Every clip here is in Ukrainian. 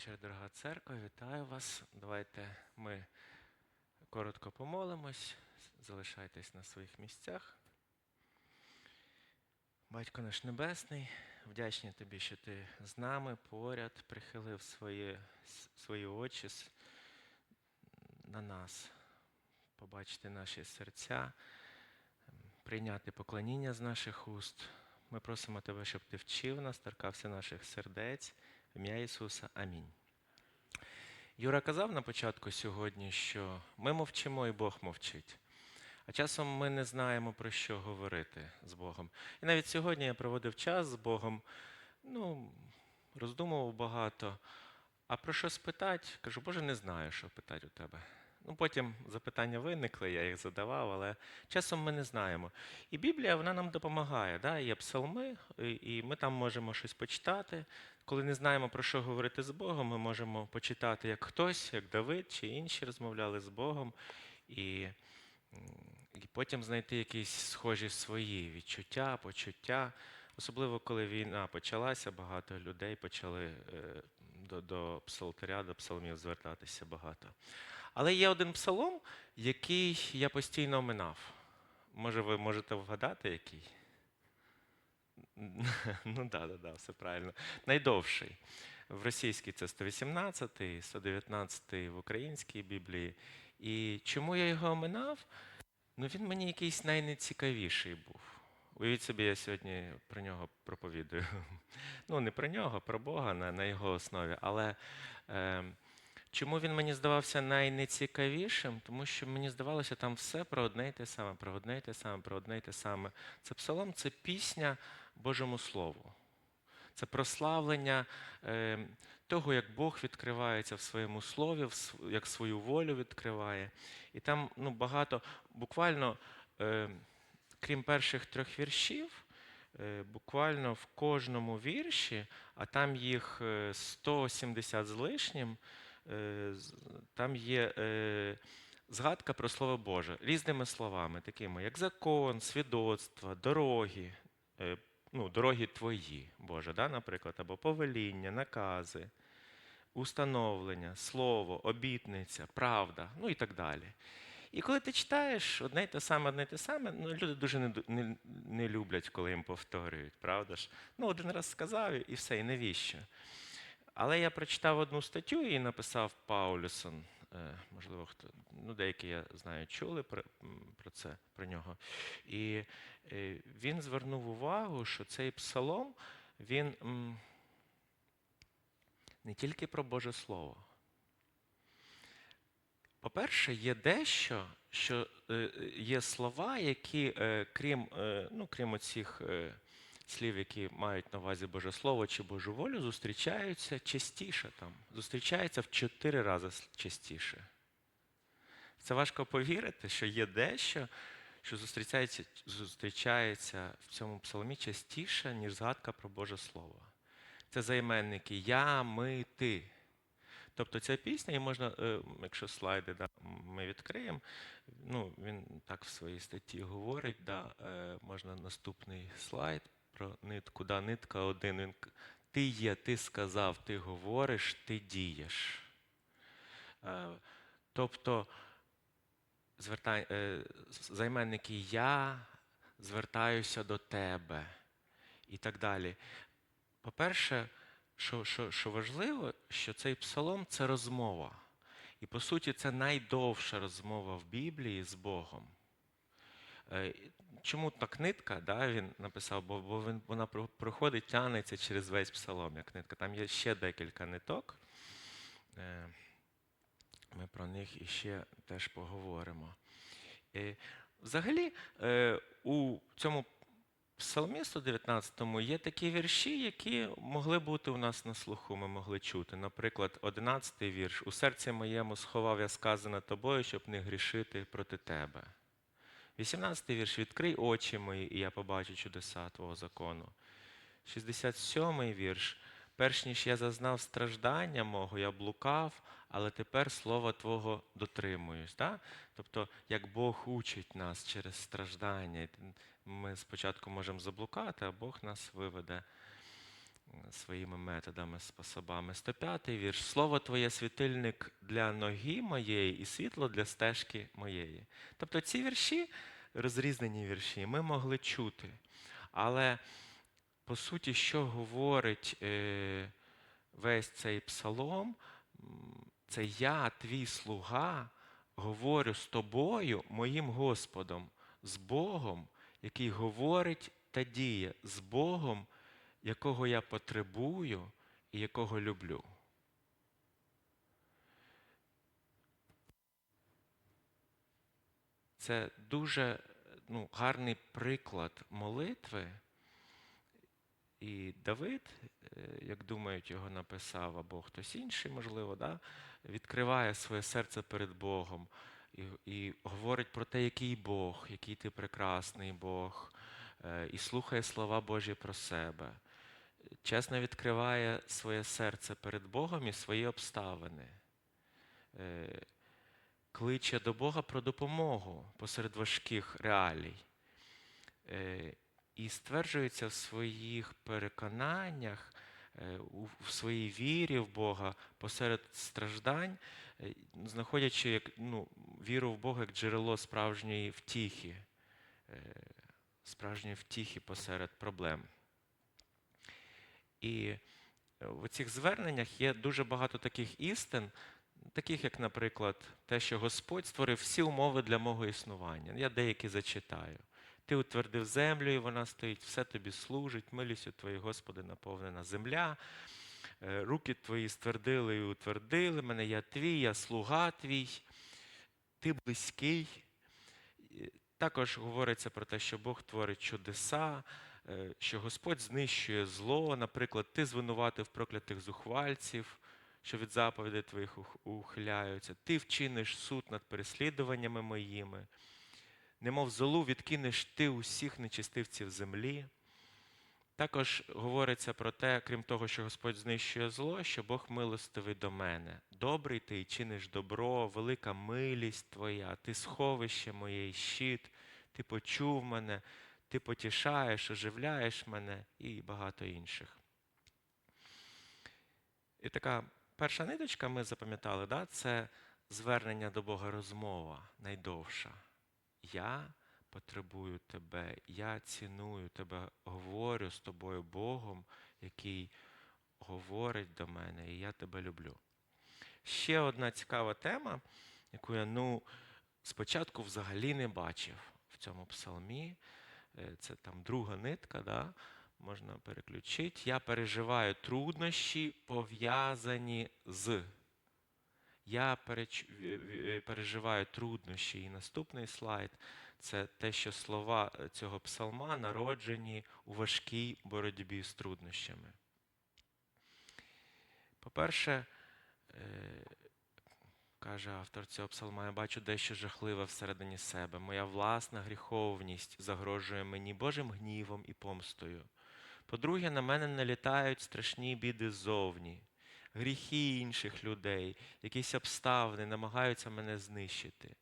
вечір, дорога церква. Вітаю вас. Давайте ми коротко помолимось. Залишайтесь на своїх місцях. Батько наш Небесний, вдячні тобі, що ти з нами поряд прихилив свої, свої очі на нас, побачити наші серця, прийняти поклоніння з наших уст. Ми просимо тебе, щоб ти вчив нас, торкався наших сердець. Ім'я Ісуса. Амінь. Юра казав на початку сьогодні, що ми мовчимо і Бог мовчить. А часом ми не знаємо, про що говорити з Богом. І навіть сьогодні я проводив час з Богом, ну, роздумував багато. А про що спитати? Кажу, Боже, не знаю, що питати у тебе. Ну, потім запитання виникли, я їх задавав, але часом ми не знаємо. І Біблія вона нам допомагає. Да? Є псалми, і ми там можемо щось почитати. Коли не знаємо, про що говорити з Богом, ми можемо почитати, як хтось, як Давид чи інші розмовляли з Богом, і, і потім знайти якісь схожі свої відчуття, почуття. Особливо, коли війна почалася, багато людей почали е, до, до псалтиря, до псалмів звертатися багато. Але є один псалом, який я постійно оминав. Може, ви можете вгадати, який? Ну так, да, да, все правильно. Найдовший. В російській це 118, 119 в українській Біблії. І чому я його оминав? Ну, він мені якийсь найнецікавіший був. Уявіть собі, я сьогодні про нього проповідую. Ну, не про нього, про Бога на, на його основі. Але е, чому він мені здавався найнецікавішим? Тому що мені здавалося там все про одне й те саме, про одне й те саме, про одне й те саме. Це псалом, це пісня Божому Слову. Це прославлення е, того, як Бог відкривається в своєму слові, як свою волю відкриває. І там ну, багато, буквально, е, крім перших трьох віршів, е, буквально в кожному вірші, а там їх е, 170 з лишнім, е, з- там є е, згадка про Слово Боже різними словами, такими як закон, свідоцтва, дороги, е, ну, дороги твої, Боже, да, наприклад, або повеління, накази, установлення, слово, обітниця, правда, ну і так далі. І коли ти читаєш одне й те саме, одне й те саме, ну, люди дуже не, не, не люблять, коли їм повторюють, правда ж? Ну, один раз сказав і все, і навіщо? Але я прочитав одну статтю і написав Паулюсон. е, Можливо, хто ну, деякі я знаю, чули про, про це про нього. І е, він звернув увагу, що цей псалом він не тільки про Боже Слово. По-перше, є дещо, що е, є слова, які, крім, ну, крім оцих слів, які мають на увазі Боже Слово чи Божу волю, зустрічаються частіше там. Зустрічаються в чотири рази частіше. Це важко повірити, що є дещо, що зустрічається, зустрічається в цьому псалмі частіше, ніж згадка про Боже Слово. Це займенники я, ми, ти. Тобто ця пісня, і можна, е, якщо слайди да, ми відкриємо, ну, він так в своїй статті говорить, да, е, можна наступний слайд про нитку. Да, нитка один. Він, ти є, ти сказав, ти говориш, ти дієш. Е, Тобто звертай, е, займенники я звертаюся до тебе і так далі. По-перше, що, що, що важливо, що цей псалом це розмова. І по суті, це найдовша розмова в Біблії з Богом. Чому так нитка? Да, він написав, бо, бо він, вона проходить, тягнеться через весь псалом, як нитка. Там є ще декілька ниток. Е, Ми про них іще теж поговоримо. Е, Взагалі, е, у цьому Псалмі 119 є такі вірші, які могли бути у нас на слуху, ми могли чути. Наприклад, 11-й вірш: У серці моєму сховав я сказане тобою, щоб не грішити проти тебе. 18 вірш: Відкрий очі мої, і я побачу чудеса Твого закону. 67 вірш. Перш ніж я зазнав страждання мого, я блукав, але тепер слова Твого дотримуюсь. Да? Тобто, як Бог учить нас через страждання, ми спочатку можемо заблукати, а Бог нас виведе своїми методами, способами. 105 вірш. Слово Твоє світильник для ноги моєї і світло для стежки моєї. Тобто ці вірші, розрізнені вірші, ми могли чути. Але по суті, що говорить е, весь цей псалом, це я, твій слуга, говорю з тобою, моїм Господом, з Богом, який говорить та діє, з Богом, якого я потребую і якого люблю. Це дуже ну, гарний приклад молитви. І Давид, е, як думають, його написав, або хтось інший, можливо, да, відкриває своє серце перед Богом і, і говорить про те, який Бог, який ти прекрасний Бог, е, і слухає слова Божі про себе. Чесно відкриває своє серце перед Богом і свої обставини. Кличе до Бога про допомогу посеред важких реалій. Е, і стверджується в своїх переконаннях, е, в своїй вірі в Бога посеред страждань, е, знаходячи як, ну, віру в Бога як джерело справжньої втіхи, справжньої втіхи посеред проблем. І в цих зверненнях є дуже багато таких істин, таких як, наприклад, те, що Господь створив всі умови для мого існування. Я деякі зачитаю. Ти утвердив землю, і вона стоїть, все тобі служить, милістю твої, Господи, наповнена земля. Е, Руки твої ствердили і утвердили мене, я твій, я слуга твій, ти близький. Також говориться про те, що Бог творить чудеса, е, що Господь знищує зло. Наприклад, ти звинуватив проклятих зухвальців, що від заповідей твоїх ухиляються. Ти вчиниш суд над переслідуваннями моїми немов золу відкинеш ти усіх нечистивців землі. Також говориться про те, крім того, що Господь знищує зло, що Бог милостивий до мене. Добрий ти чиниш добро, велика милість твоя, ти сховище моє і щит, ти почув мене, ти потішаєш, оживляєш мене і багато інших. І така перша ниточка ми запам'ятали, да? це звернення до Бога розмова найдовша. Я потребую тебе, я ціную тебе, говорю з тобою Богом, який говорить до мене, і я тебе люблю. Ще одна цікава тема, яку я ну, спочатку взагалі не бачив в цьому псалмі. Е, Це там друга нитка, да? Можна переключити. Я переживаю труднощі, пов'язані з. Я переч... переживаю труднощі. І наступний слайд це те, що слова е, цього псалма народжені у важкій боротьбі з труднощами. По-перше, е, каже автор цього псалма, я бачу дещо жахливе всередині себе. Моя власна гріховність загрожує мені Божим гнівом і помстою. По-друге, на мене налітають страшні біди ззовні, гріхи інших людей, якісь обставини намагаються мене знищити.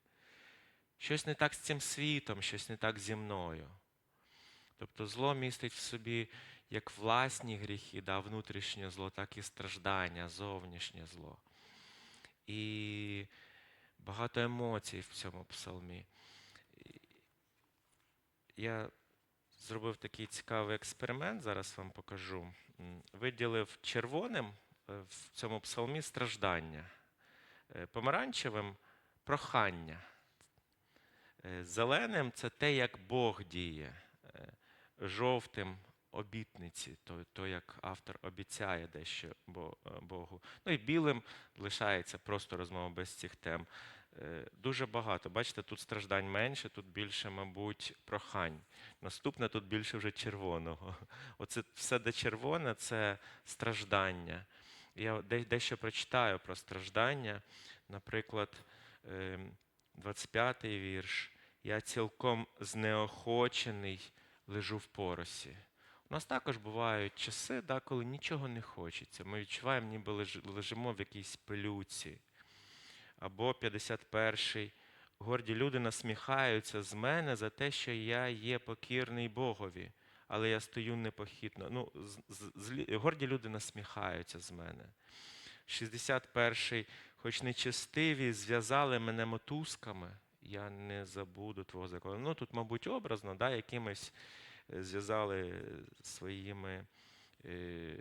Щось не так з цим світом, щось не так зі мною. Тобто зло містить в собі як власні гріхи, да, внутрішнє зло, так і страждання, зовнішнє зло. І багато емоцій в цьому псалмі. Я зробив такий цікавий експеримент, зараз вам покажу. Виділив червоним е, в цьому псалмі страждання, е, помаранчевим прохання. Е, Зеленим це те, як Бог діє, жовтим обітниці, то, то як автор обіцяє дещо Богу. Ну і білим лишається просто розмова без цих тем. Е, Дуже багато. Бачите, тут страждань менше, тут більше, мабуть, прохань. Наступне тут більше вже червоного. Оце все, де червоне, це страждання. Я дещо прочитаю про страждання. Наприклад, ем, 25-й вірш. Я цілком знеохочений лежу в поросі. У нас також бувають часи, да, коли нічого не хочеться. Ми відчуваємо, ніби лежимо в якійсь пилюці. Або 51-й. Горді люди насміхаються з мене за те, що я є покірний Богові. але я стою непохитно. Ну, з- з- горді люди насміхаються з мене. 61-й, хоч нечестиві, зв'язали мене мотузками, я не забуду твого закону. Ну, тут, мабуть, образно, да, якимось е, зв'язали своїми е,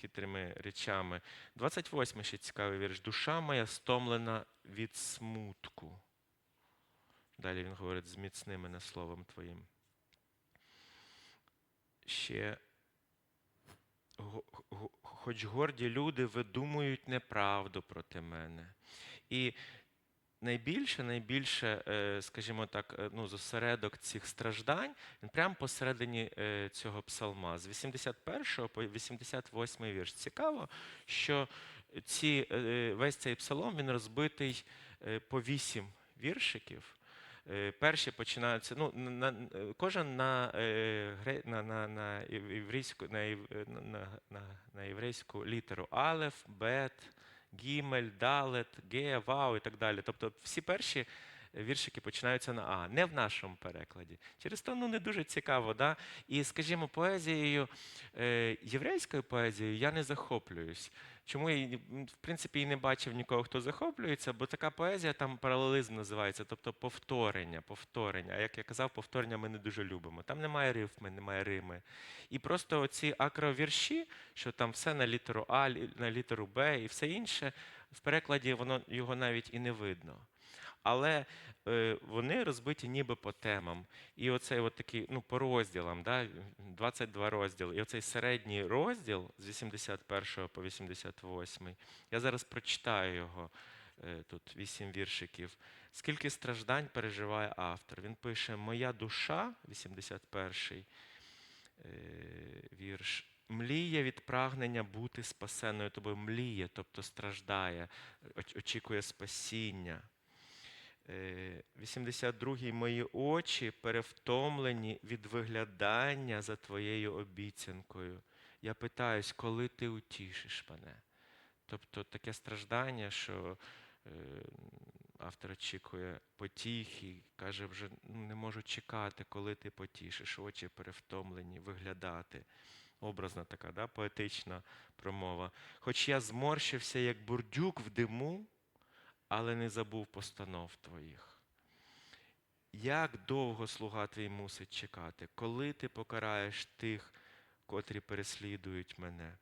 хитрими речами. 28 ще цікавий вірш. Душа моя стомлена від смутку. Далі він говорить з міцним мене словом твоїм. Ще хоч горді люди видумують неправду проти мене. І найбільше, найбільше, е, скажімо так, е, ну, зосередок цих страждань, він прямо посередині е, цього псалма, з 81 по 88 вірш. Цікаво, що ці, весь цей псалом він розбитий по вісім віршиків. Перші починаються, ну, на, кожен на, на, на, на, єврейську, на, єв- на, на, на, на єврейську літеру Алеф, Бет, Гімель, Далет, Ге, Вау і так далі. Тобто всі перші віршики починаються на А, не в нашому перекладі. Через то ну, не дуже цікаво. Да? І, скажімо, поезією, е, єврейською поезією я не захоплююсь. Чому я, в принципі, і не бачив нікого, хто захоплюється, бо така поезія там паралелізм називається, тобто повторення, повторення. А як я казав, повторення ми не дуже любимо. Там немає рифми, немає рими. І просто оці акровірші, що там все на літеру А, на літеру Б і все інше, в перекладі воно його навіть і не видно. Але е, вони розбиті ніби по темам. І оцей от такий, ну, по розділам, да, 22 розділи. І оцей середній розділ з 81 по 88, я зараз прочитаю його, е, тут 8 віршиків. Скільки страждань переживає автор? Він пише: Моя душа, 81 е, вірш. Мліє від прагнення бути спасеною тобою, мліє, тобто страждає, очікує спасіння. Е, 82-й мої очі перевтомлені від виглядання за твоєю обіцянкою. Я питаюсь, коли ти утішиш мене? Тобто таке страждання, що е, автор очікує потіхи, каже, вже ну, не можу чекати, коли ти потішиш, очі перевтомлені, виглядати. Образна така, да, поетична промова. Хоч я зморщився, як бурдюк в диму, але не забув постанов твоїх. Як довго слуга твій мусить чекати, коли ти покараєш тих, котрі переслідують мене?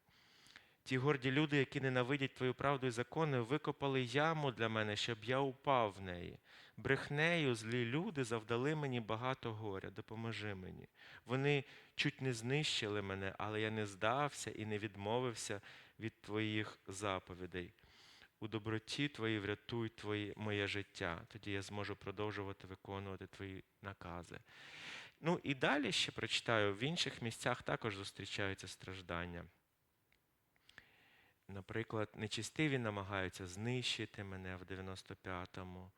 Ті горді люди, які ненавидять твою правду і закони, викопали яму для мене, щоб я упав в неї. Брехнею злі люди завдали мені багато горя, допоможи мені. Вони чуть не знищили мене, але я не здався і не відмовився від твоїх заповідей. У доброті твоїй врятуй твої, моє життя. Тоді я зможу продовжувати виконувати твої накази. Ну і далі ще прочитаю, в інших місцях також зустрічаються страждання. Наприклад, нечистиві намагаються знищити мене в 95-му,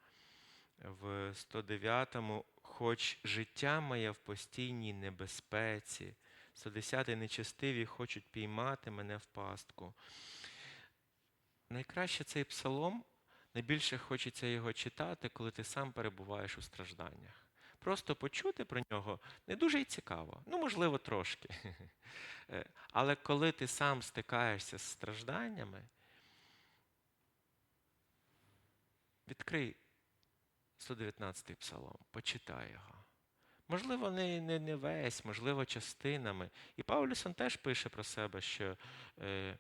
в 109-му, хоч життя моє в постійній небезпеці, 110-й нечистиві хочуть піймати мене в пастку. Найкраще цей псалом, найбільше хочеться його читати, коли ти сам перебуваєш у стражданнях. Просто почути про нього не дуже й цікаво. Ну, можливо, трошки. Е, Але коли ти сам стикаєшся з стражданнями, відкрий 119-й псалом, почитай його. Можливо, не, не, не весь, можливо, частинами. І Паулюсон теж пише про себе, що е,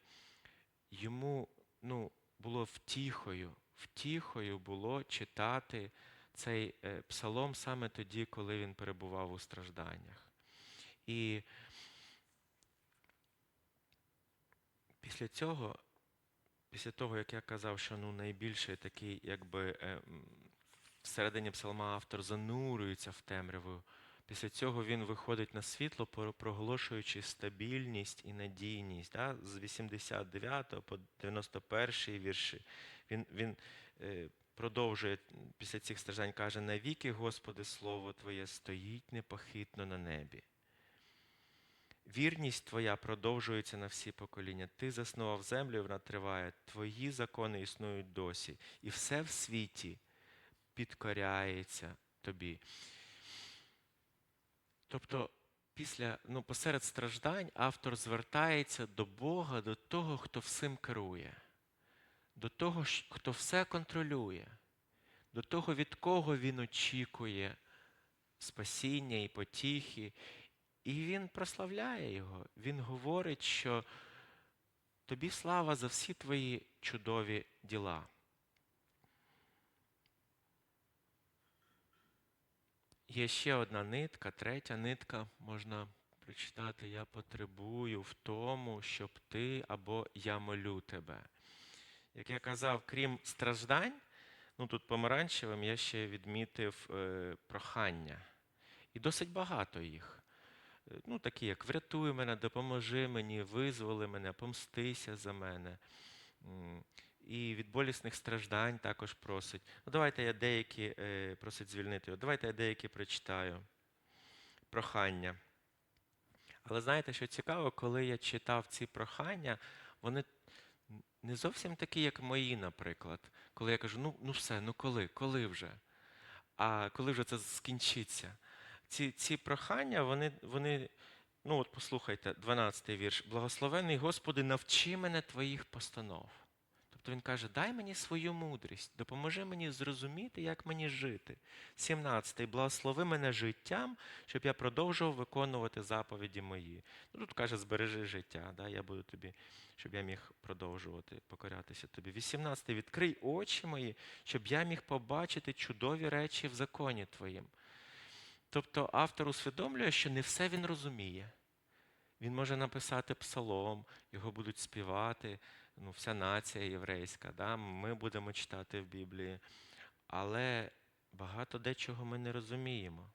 йому ну, було втіхою, втіхою було читати цей е, псалом саме тоді, коли він перебував у стражданнях. І після цього, після того, як я казав, що ну, найбільший такий, якби е, всередині псалма автор занурюється в темряву, після цього він виходить на світло, проголошуючи стабільність і надійність. Да? З 89 по 91 вірші. Він, він е, продовжує після цих страждань, каже: навіки, Господи, Слово Твоє стоїть непохитно на небі. Вірність Твоя продовжується на всі покоління. Ти заснував землю, вона триває. Твої закони існують досі. І все в світі підкоряється тобі. Тобто після, ну, посеред страждань автор звертається до Бога, до того, хто всім керує, до того, хто все контролює, до того, від кого він очікує спасіння і потіхи. І він прославляє його. Він говорить, що тобі слава за всі твої чудові діла. Є ще одна нитка, третя нитка можна прочитати Я потребую в тому, щоб ти або я молю тебе. Як я казав, крім страждань, ну тут помаранчевим я ще відмітив е, прохання. І досить багато їх. Е, Ну, такі як врятуй мене, допоможи мені, визволи мене, помстися за мене. І від болісних страждань також просить. Ну, давайте я деякі е, просить звільнити. його. Давайте я деякі прочитаю. Прохання. Але знаєте, що цікаво, коли я читав ці прохання, вони не зовсім такі, як мої, наприклад. Коли я кажу, ну, ну все, ну коли, коли вже? А коли вже це скінчиться? Ці, ці прохання, вони, вони, ну от послухайте, 12-й вірш. Благословений Господи, навчи мене твоїх постанов. Тобто він каже, дай мені свою мудрість, допоможи мені зрозуміти, як мені жити. 17-й, благослови мене життям, щоб я продовжував виконувати заповіді мої. Ну, тут каже, збережи життя, да, я буду тобі, щоб я міг продовжувати покорятися тобі. 18-й, відкрий очі мої, щоб я міг побачити чудові речі в законі твоїм. Тобто автор усвідомлює, що не все він розуміє. Він може написати псалом, його будуть співати, ну, вся нація єврейська, да? ми будемо читати в Біблії. Але багато дечого ми не розуміємо.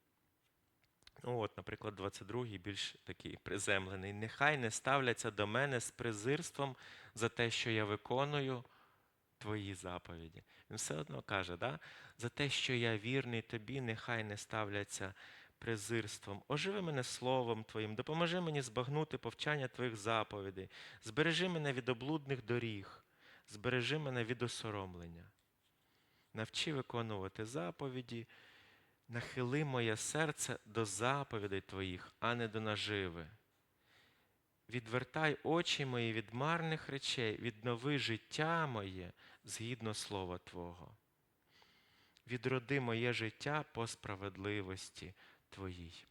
Ну, от, наприклад, 22-й більш такий приземлений. Нехай не ставляться до мене з презирством за те, що я виконую твої заповіді. Він все одно каже, да? за те, що я вірний тобі, нехай не ставляться презирством. Оживи мене словом Твоїм, допоможи мені збагнути повчання Твоїх заповідей, збережи мене від облудних доріг, збережи мене від осоромлення. Навчи виконувати заповіді, нахили моє серце до заповідей Твоїх, а не до наживи. Відвертай очі мої від марних речей, віднови життя моє згідно слова Твого. Відроди моє життя по справедливості Твоїй.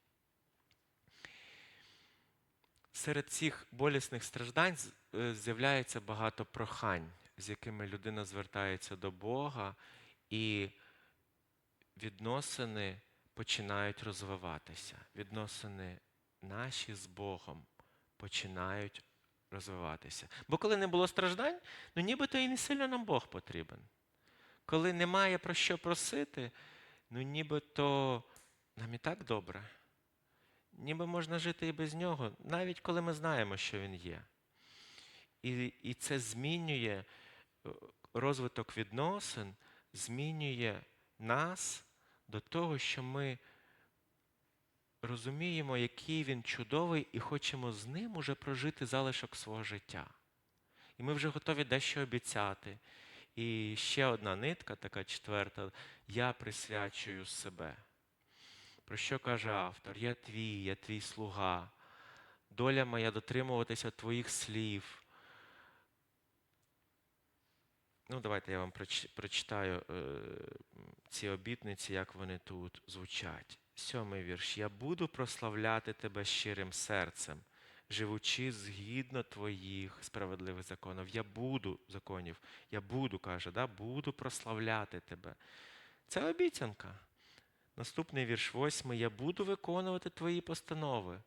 Серед цих болісних страждань е, з'являється багато прохань, з якими людина звертається до Бога, і відносини починають розвиватися. Відносини наші з Богом починають розвиватися. Бо коли не було страждань, ну нібито і не сильно нам Бог потрібен. Коли немає про що просити, ну нібито нам і так добре. Ніби можна жити і без нього, навіть коли ми знаємо, що він є. І, і це змінює е, розвиток відносин, змінює нас до того, що ми розуміємо, який він чудовий, і хочемо з ним уже прожити залишок свого життя. І ми вже готові дещо обіцяти. І ще одна нитка, така четверта, я присвячую себе. Про що каже автор? Я твій, я твій слуга. Доля моя дотримуватися твоїх слів. Ну, давайте я вам прочитаю е, ці обітниці, як вони тут звучать. Сьомий вірш. Я буду прославляти тебе щирим серцем, живучи згідно твоїх справедливих законів. Я буду законів, я буду, каже, да, буду прославляти тебе. Це обіцянка. Наступний вірш восьмий. Я буду виконувати твої постанови.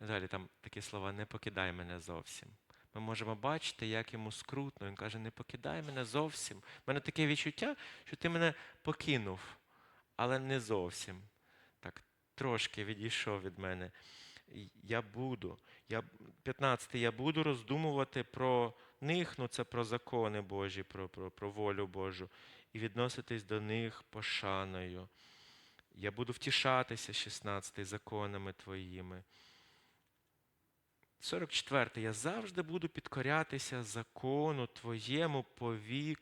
Далі там такі слова не покидай мене зовсім. Ми можемо бачити, як йому скрутно. Він каже, не покидай мене зовсім. У мене таке відчуття, що ти мене покинув, але не зовсім. Так, трошки відійшов від мене. Я буду. Я, 15. Я буду роздумувати про них, ну це про закони Божі, про, про, про волю Божу, і відноситись до них пошаною. Я буду втішатися, 16 законами твоїми. 44. Я завжди буду підкорятися закону твоєму по вік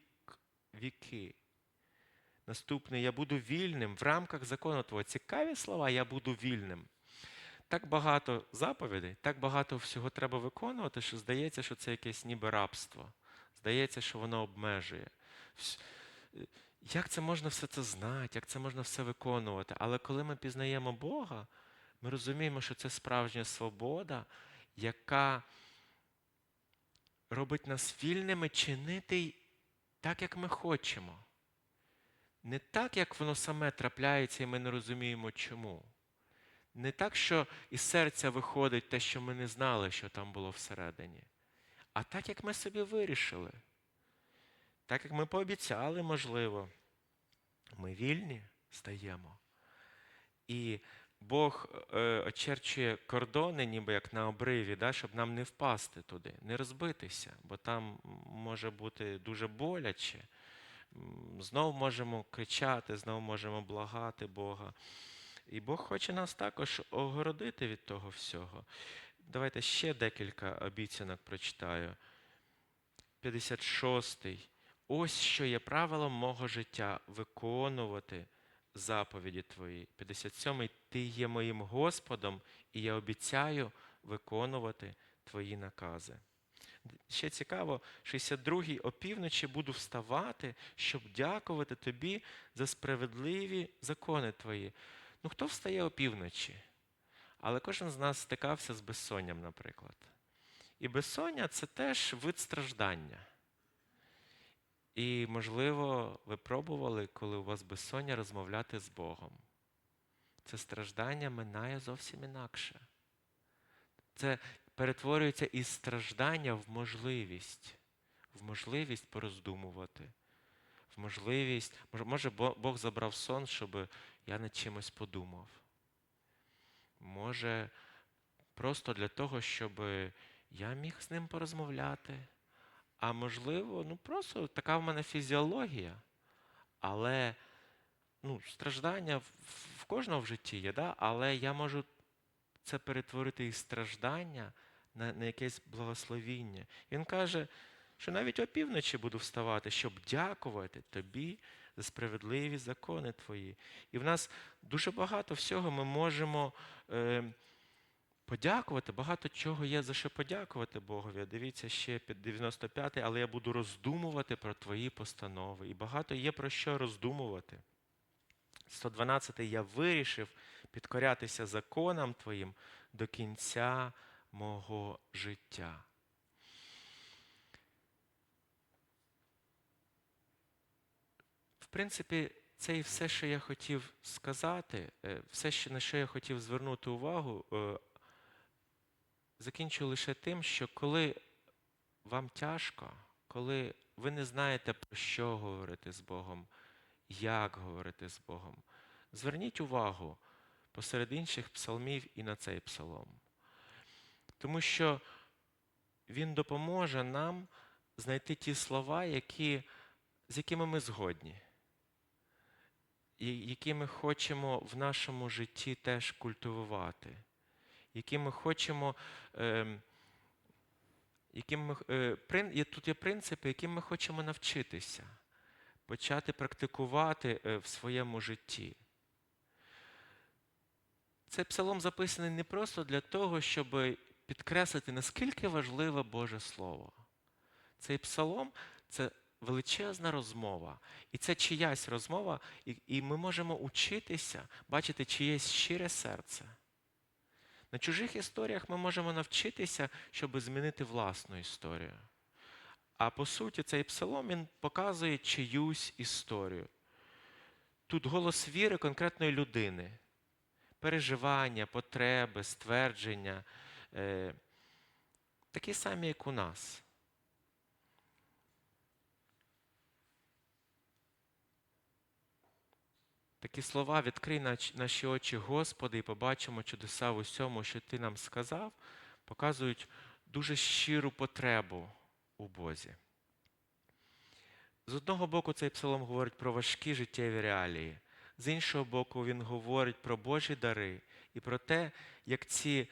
віки. Наступний, я буду вільним в рамках закону Твого. Цікаві слова, я буду вільним. так багато заповідей, так багато всього треба виконувати, що здається, що це якесь ніби рабство. Здається, що воно обмежує. Як це можна все це знати, як це можна все виконувати? Але коли ми пізнаємо Бога, ми розуміємо, що це справжня свобода, яка робить нас вільними чинити так, як ми хочемо. Не так, як воно саме трапляється, і ми не розуміємо чому. Не так, що із серця виходить те, що ми не знали, що там було всередині, а так, як ми собі вирішили. Так, як ми пообіцяли, можливо, ми вільні стаємо. І Бог е, очерчує кордони, ніби як на обриві, да, щоб нам не впасти туди, не розбитися, бо там може бути дуже боляче. М, Знов можемо кричати, знов можемо благати Бога. І Бог хоче нас також огородити від того всього. Давайте ще декілька обіцянок прочитаю. 56. Ось що є правилом мого життя виконувати заповіді твої. 57. Ти є моїм Господом, і я обіцяю виконувати твої накази. Ще цікаво, 62-й опівночі буду вставати, щоб дякувати тобі за справедливі закони твої. Ну, хто встає опівночі? Але кожен з нас стикався з безсонням, наприклад. І безсоння це теж вид страждання. І, можливо, ви пробували, коли у вас безсоння, розмовляти з Богом. Це страждання минає зовсім інакше. Це перетворюється із страждання в можливість, в можливість пороздумувати, в можливість, може- Бог забрав сон, щоб я над чимось подумав. Може, просто для того, щоб я міг з ним порозмовляти. А можливо, ну просто така в мене фізіологія. Але ну, страждання в, кожного в житті є, да? але я можу це перетворити із страждання на, на якесь благословіння. Він каже, що навіть опівночі буду вставати, щоб дякувати тобі за справедливі закони твої. І в нас дуже багато всього ми можемо е, подякувати, багато чого є за що подякувати Богові. Дивіться ще під 95 але я буду роздумувати про твої постанови. І багато є про що роздумувати. 112-й я вирішив підкорятися законам твоїм до кінця мого життя. В принципі, це і все, що я хотів сказати, е, все, на що я хотів звернути увагу, е, закінчу лише тим, що коли вам тяжко, коли ви не знаєте, про що говорити з Богом, як говорити з Богом, зверніть увагу посеред інших псалмів і на цей псалом. Тому що він допоможе нам знайти ті слова, які, з якими ми згодні, і які ми хочемо в нашому житті теж культивувати, які ми хочемо. ем, яким ми, е, тут є принципи, яким ми хочемо навчитися, почати практикувати е, в своєму житті. Цей псалом записаний не просто для того, щоб підкреслити, наскільки важливе Боже Слово. Цей псалом це величезна розмова. І це чиясь розмова, і ми можемо учитися, бачити чиєсь щире серце. На чужих історіях ми можемо навчитися, щоб змінити власну історію. А по суті, цей псалом він показує чиюсь історію. Тут голос віри конкретної людини, переживання, потреби, ствердження, е, такі самі, як у нас. Такі слова відкрий наші очі, Господи, і побачимо чудеса в усьому, що Ти нам сказав, показують дуже щиру потребу у Бозі. З одного боку, цей псалом говорить про важкі життєві реалії, з іншого боку, він говорить про Божі дари і про те, як, ці,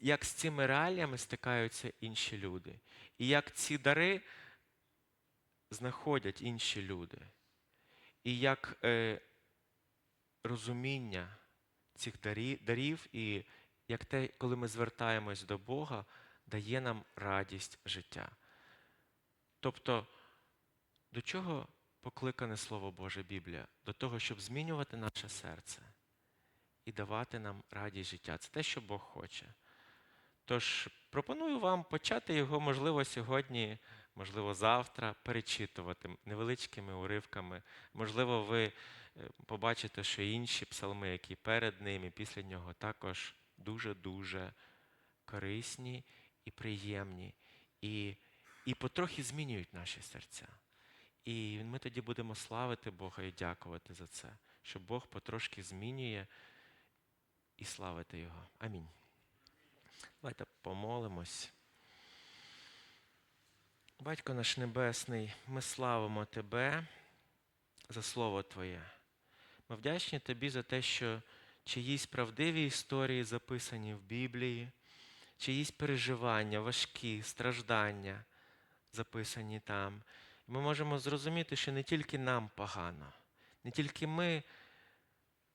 як з цими реаліями стикаються інші люди, і як ці дари знаходять інші люди і як е, розуміння цих дарів, і як те, коли ми звертаємось до Бога, дає нам радість життя. Тобто, до чого покликане Слово Боже Біблія? До того, щоб змінювати наше серце і давати нам радість життя. Це те, що Бог хоче. Тож пропоную вам почати його, можливо, сьогодні, можливо, завтра перечитувати невеличкими уривками. Можливо, ви е, побачите, що інші псалми, які перед ним і після нього, також дуже-дуже корисні і приємні, і, і потрохи змінюють наші серця. І ми тоді будемо славити Бога і дякувати за це, що Бог потрошки змінює і славити Його. Амінь. Давайте помолимось. Батько наш Небесний, ми славимо Тебе за Слово Твоє. Ми вдячні Тобі за те, що чиїсь правдиві історії записані в Біблії, чиїсь переживання, важкі, страждання записані там. Ми можемо зрозуміти, що не тільки нам погано, не тільки ми,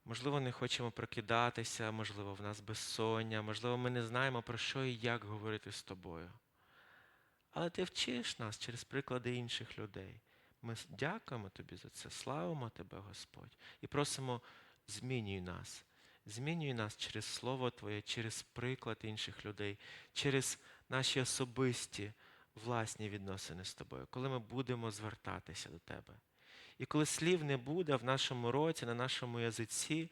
можливо, не хочемо прокидатися, можливо, в нас безсоння, можливо, ми не знаємо, про що і як говорити з тобою. Але ти вчиш нас через приклади інших людей. Ми дякуємо тобі за це, славимо тебе, Господь, і просимо, змінюй нас. Змінюй нас через Слово Твоє, через приклад інших людей, через наші особисті власні відносини з тобою, коли ми будемо звертатися до тебе. І коли слів не буде в нашому році, на нашому язиці,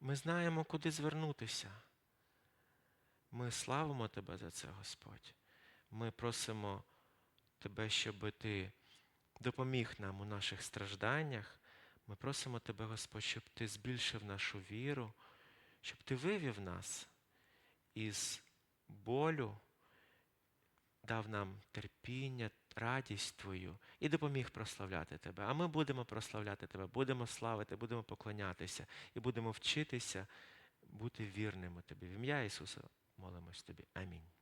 ми знаємо, куди звернутися. Ми славимо Тебе за це, Господь. Ми просимо Тебе, щоб Ти допоміг нам у наших стражданнях. Ми просимо Тебе, Господь, щоб Ти збільшив нашу віру, щоб Ти вивів нас із болю, дав нам терпіння, радість Твою і допоміг прославляти Тебе. А ми будемо прославляти Тебе, будемо славити, будемо поклонятися і будемо вчитися бути вірними Тобі. В ім'я Ісуса молимось Тобі. Амінь.